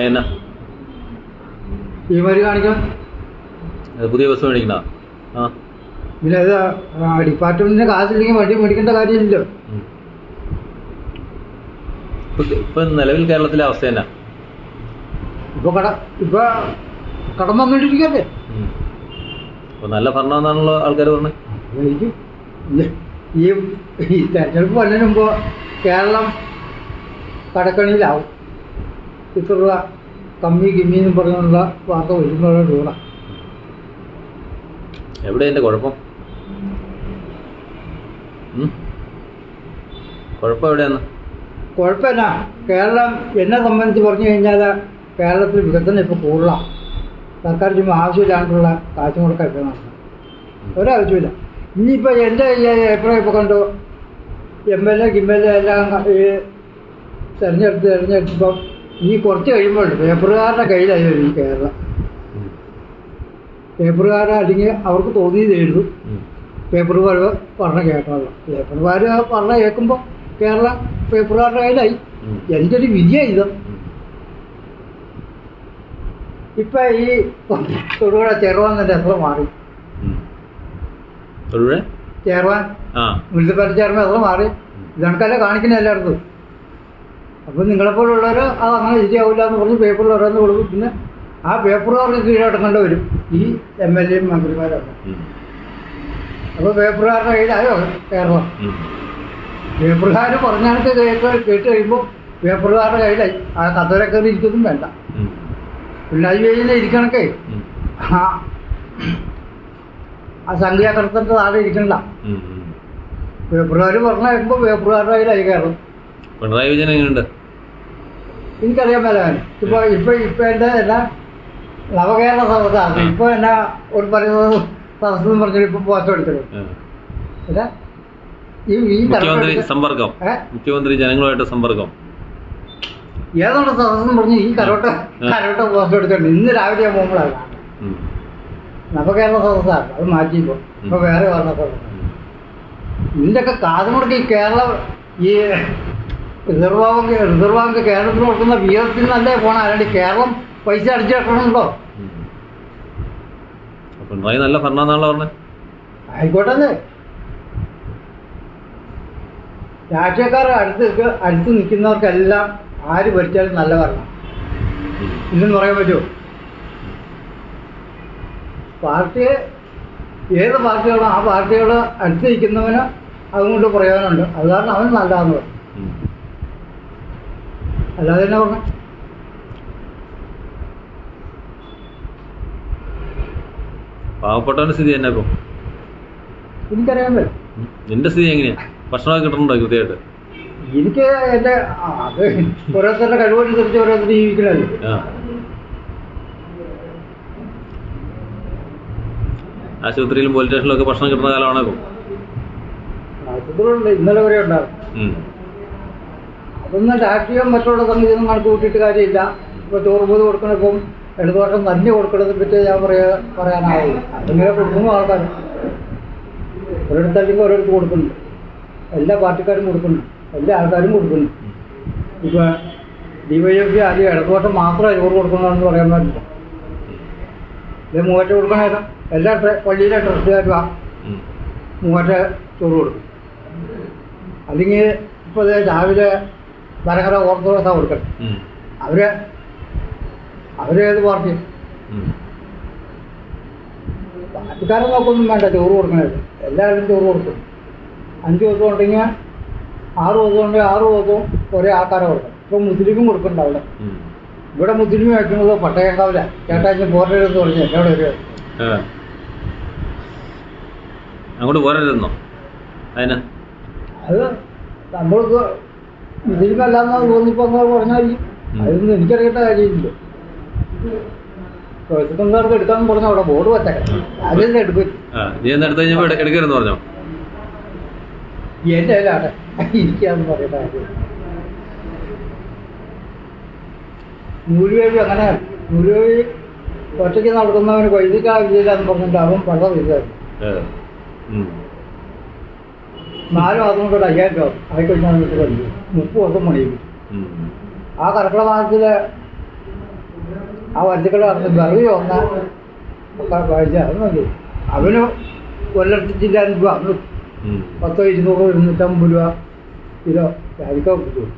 എന്നാ? ഈ വരി കാണിക്കാം? പുതിയ ബസ് മേടിക്കണ? ആ. പിന്നെ ആ, കാശില്ലെങ്കിൽ വണ്ടി മേടിക്കേണ്ട കാര്യമില്ലല്ലോ. ഇപ്പൊ നിലവിൽ കേരളത്തിലെ അവസ്ഥ എന്നാ? ഇപ്പൊ കട ഇപ്പൊ കടം വന്നിട്ടിരിക്കല്ലേ ഉം. ഇപ്പൊ നല്ല ഭരണം എന്നാണല്ലോ ആൾക്കാർ പറഞ്ഞത് ഈ ഈ തെരഞ്ഞെടുപ്പ് വന്നതിന് മുമ്പ് കേരളം കടക്കണിയിലാവും. ഇത്ര രൂപ കമ്മി കിമ്മി എന്ന് പറഞ്ഞുള്ള വാർത്ത വരുന്നതാണ് രൂപ എവിടെ എന്റെ കുഴപ്പം? കുഴപ്പം എവിടെയാണ്? കുഴപ്പമില്ല. കേരളം എന്നെ സംബന്ധിച്ച് പറഞ്ഞു കഴിഞ്ഞാൽ കേരളത്തിൽ വികസനം ഇപ്പോൾ കൂടുതലാണ് സർക്കാർ ചുമ്മാ ആവശ്യമില്ലാണ്ടുള്ള കാശ് മുടക്കം ഇപ്പോൾ നടക്കുന്നത് ഒരാവശ്യമില്ല ഇനിയിപ്പോൾ എന്റെ എപ്പോഴും ഇപ്പോൾ കണ്ടു? എം എൽ എ കിം എൽ എ എല്ലാം ഈ തിരഞ്ഞെടുത്ത് തിരഞ്ഞെടുത്തപ്പം ഈ കുറച്ച് കഴിയുമ്പോൾ പേപ്പറുകാരുടെ കയ്യിലായി വരും ഈ കേരളം. പേപ്പറുകാരെ അല്ലെങ്കിൽ അവർക്ക് തോന്നിയത് എഴുതും. പേപ്പറുകാർ പറഞ്ഞ കേട്ടോളൂ. പേപ്പറുകാർ പറഞ്ഞ കേൾക്കുമ്പോൾ കേരള പേപ്പറുകാരുടെ കയ്യിലായി. എനിക്കൊരു എന്റെ ഒരു വിജയം ഇത് ഇപ്പൊ ഈ തൊടുപുഴ തന്നെ എത്ര മാറി. ചേർവാൻ തൊടുപുഴ? മുനിസിപ്പാലിറ്റി ചേർന്ന് എത്ര മാറി. ഇതണക്കല്ലേ കാണിക്കുന്ന എല്ലായിടത്തും അപ്പം നിങ്ങളെപ്പോലുള്ളവർ അത് അങ്ങനെ ശരിയാവില്ല എന്ന് പറഞ്ഞ് പേപ്പറിൽ ഓരോന്ന് കൊടുക്കും. പിന്നെ ആ പേപ്പറുകാർക്ക് കീഴടക്കേണ്ടി വരും. ഈ എം എൽ എയും മന്ത്രിമാരൊക്കെ അപ്പൊ അപ്പോൾ പേപ്പറുകാരുടെ കയ്യിലായോ കേരളം. പേപ്പറുകാർ പറഞ്ഞാണക്ക് കേട്ട് കേട്ട് കഴിയുമ്പോൾ പേപ്പറുകാരുടെ കയ്യിലായി. ആ കഥരെ കയറി ഇരിക്കൊന്നും വേണ്ട. പിണറായി വിജയനെ ഇരിക്കണക്കേ. ആ. ആ സംഖ്യാകർത്തന്റെ താഴെ ഇരിക്കണ്ട. പേപ്പറുകാർ പറഞ്ഞു കഴിയുമ്പോൾ പേപ്പറുകാരുടെ കയ്യിലായി കയറും പിണറായി വിജയൻ എങ്ങനെയുണ്ട്? എനിക്കറിയാൻ മേലാൻ ഇപ്പൊ ഇപ്പൊ ഇപ്പൊ എന്റെ എല്ലാം നവകേരള സദസ്സാണ്. ഇപ്പൊ എന്നാ ഒരു പറയുന്നത് സദസ്സെന്ന് പറഞ്ഞിട്ട് ഇപ്പൊ പോസ്റ്റ് എടുത്തത് ആ. ഈ ഈ മുഖ്യമന്ത്രി സമ്പർക്കം. മുഖ്യമന്ത്രി ജനങ്ങളുമായിട്ട് സമ്പർക്കം. ഏതാണ് സദസ്സ് എന്ന് പറഞ്ഞ് ഈ കരോട്ട കരോട്ട പോസ്റ്റ് എടുത്തിട്ടുണ്ട്. ഇന്ന് രാവിലെ ഞാൻ പോകുമ്പോഴാണ്. നവകേരള സദസ്സാണ്. അത് മാറ്റിയപ്പോ. ഇപ്പൊ വേറെ പറഞ്ഞ സദസ്സാണ്. ഇതിന്റെ ഒക്കെ കാതുമുടക്ക് കേരളം ഈ റിസർവ് ബാങ്ക് റിസർവ് ബാങ്ക് കേരളത്തിൽ കൊടുക്കുന്ന വീതത്തിൽ നല്ലേ പോണം അല്ലാണ്ട് കേരളം പൈസ അടിച്ചു. പിണറായി നല്ല ഭരണം എന്നാണല്ലോ പറഞ്ഞത് ആയിക്കോട്ടെ രാഷ്ട്രീയക്കാർ അടുത്ത് അടുത്ത് നിൽക്കുന്നവർക്കെല്ലാം ആര് ഭരിച്ചാലും നല്ല ഭരണം. ഇല്ലെന്ന് പറയാൻ പറ്റുമോ? പാർട്ടിയെ ഏത് പാർട്ടികളോ ആ പാർട്ടികളോ അടുത്ത് നിൽക്കുന്നവന് അതുകൊണ്ട് പ്രയോജനമുണ്ട്. അത് കാരണം അവൻ നല്ലതാന്ന് പറയും. അല്ലാതെ എന്നാ പറഞ്ഞു? പാവപ്പെട്ടവന്റെ സ്ഥിതി തന്നെ ഇപ്പം? എനിക്കറിയാൻ പറ്റും. നിന്റെ സ്ഥിതി എങ്ങനെയാ? ഭക്ഷണമൊക്കെ കിട്ടുന്നുണ്ടോ കൃത്യമായിട്ട്? എനിക്ക് എന്റെ അത് ഓരോരുത്തരുടെ കഴിവനുസരിച്ച് ഓരോരുത്തർ ജീവിക്കണല്ലോ ആശുപത്രിയിലും പോലീസ് സ്റ്റേഷനിലും ഒക്കെ ഭക്ഷണം കിട്ടുന്ന കാലമാണോ ഇപ്പം? ആശുപത്രികളുണ്ട് ഇന്നലെ വരെ ഉണ്ടാകും ഉം. അതൊന്നും രാഷ്ട്രീയം മറ്റുള്ള സംഗീതം കണക്ക് കൂട്ടിയിട്ട് കാര്യമില്ല. ഇപ്പോൾ ചോറ് പോത് കൊടുക്കണം ഇപ്പം ഇടതുപക്ഷം തന്നെ കൊടുക്കണതിനെ പറ്റി ഞാൻ പറയാ പറയാനാവില്ല അതിങ്ങനെ കൊടുക്കുന്നു ആൾക്കാർ ഒരിടത്തല്ലെങ്കിൽ ഓരോരുത്തർ കൊടുക്കുന്നുണ്ട് എല്ലാ പാർട്ടിക്കാരും കൊടുക്കുന്നു. എല്ലാ ആൾക്കാരും കൊടുക്കുന്നു. ഇപ്പം ഡിവൈഎഫ്ഐ ആദ്യം ഇടതുപക്ഷം മാത്രമേ ചോറ് കൊടുക്കണമെന്ന് പറയാൻ പറ്റില്ല ഇത് മൂവാറ്റ കൊടുക്കണേരം എല്ലാ പള്ളിയിലെ ട്രസ്റ്റുകാരും ആ മൂവറ്റ ചോറ് കൊടുക്കും. അല്ലെങ്കിൽ ഇപ്പോൾ ദേ രാവിലെ വരകര ഓർത്തഡോക്സാണ് കൊടുക്കണം ഉം. അവർ അവരേത് പാർട്ടി. പാർട്ടിക്കാരെ നോക്കൊന്നും വേണ്ട ചോറ് കൊടുക്കണത് എല്ലാവരും ചോറ് കൊടുക്കും. അഞ്ച് ദിവസം ഉണ്ടെങ്കിൽ ആറ് ദിവസം ഉണ്ടെങ്കിൽ ആറ് ദിവസവും ഒരേ ആൾക്കാരെ കൊടുക്കും. ഇപ്പൊ മുസ്ലിമും കൊടുക്കണ്ട അവിടെ. ഇവിടെ മുസ്ലിം വയ്ക്കുന്നത് പട്ടയക്കാവില്ല ചേട്ടാ പോരരുതെന്ന് പറഞ്ഞു എന്നോട് ഒരു ആ. അങ്ങോട്ട് പോരരുതെന്നോ അതിന്? അത് നമ്മൾക്ക് മുസ്ലിമല്ലാന്ന് തോന്നിപ്പോ അങ്ങനെ പറഞ്ഞായിരിക്കും. അതൊന്നും എനിക്കറിയേണ്ട കാര്യമില്ല. തൊഴിൽക്കാർക്ക് എടുക്കാന്ന് പറഞ്ഞ അവിടെ ബോർഡ് വെച്ചേക്കാം അതിൽ എടുക്കും. എടുക്കരുതെന്ന് പറഞ്ഞോ? എന്റെ പറയേണ്ട കാര്യം അങ്ങനെ. ഒറ്റയ്ക്ക് നടക്കുന്നവന് വൈദ്യുതി എന്ന് പറഞ്ഞിട്ട് അവൻ പല. ഉം. നാല് മാസം കൊണ്ട് അയ്യായിരം രൂപ. ആയിക്കഴിഞ്ഞാൽ മുപ്പത് ദിവസം പണിയും. ആ കർക്കിടക മാസത്തിലെ ആ വഞ്ചിക്കള നടന്ന് വെറുതെ വന്ന ഒക്കെ കഴിച്ച അത് മതി. അവന് കൊല്ലത്തിച്ചില്ലാന്ന് അന്ന് ഉം. പത്തോ ഇരുന്നൂറോ ഇരുന്നൂറ്റമ്പത് രൂപ കിലോ. അരിക്കാൻ കിട്ടും.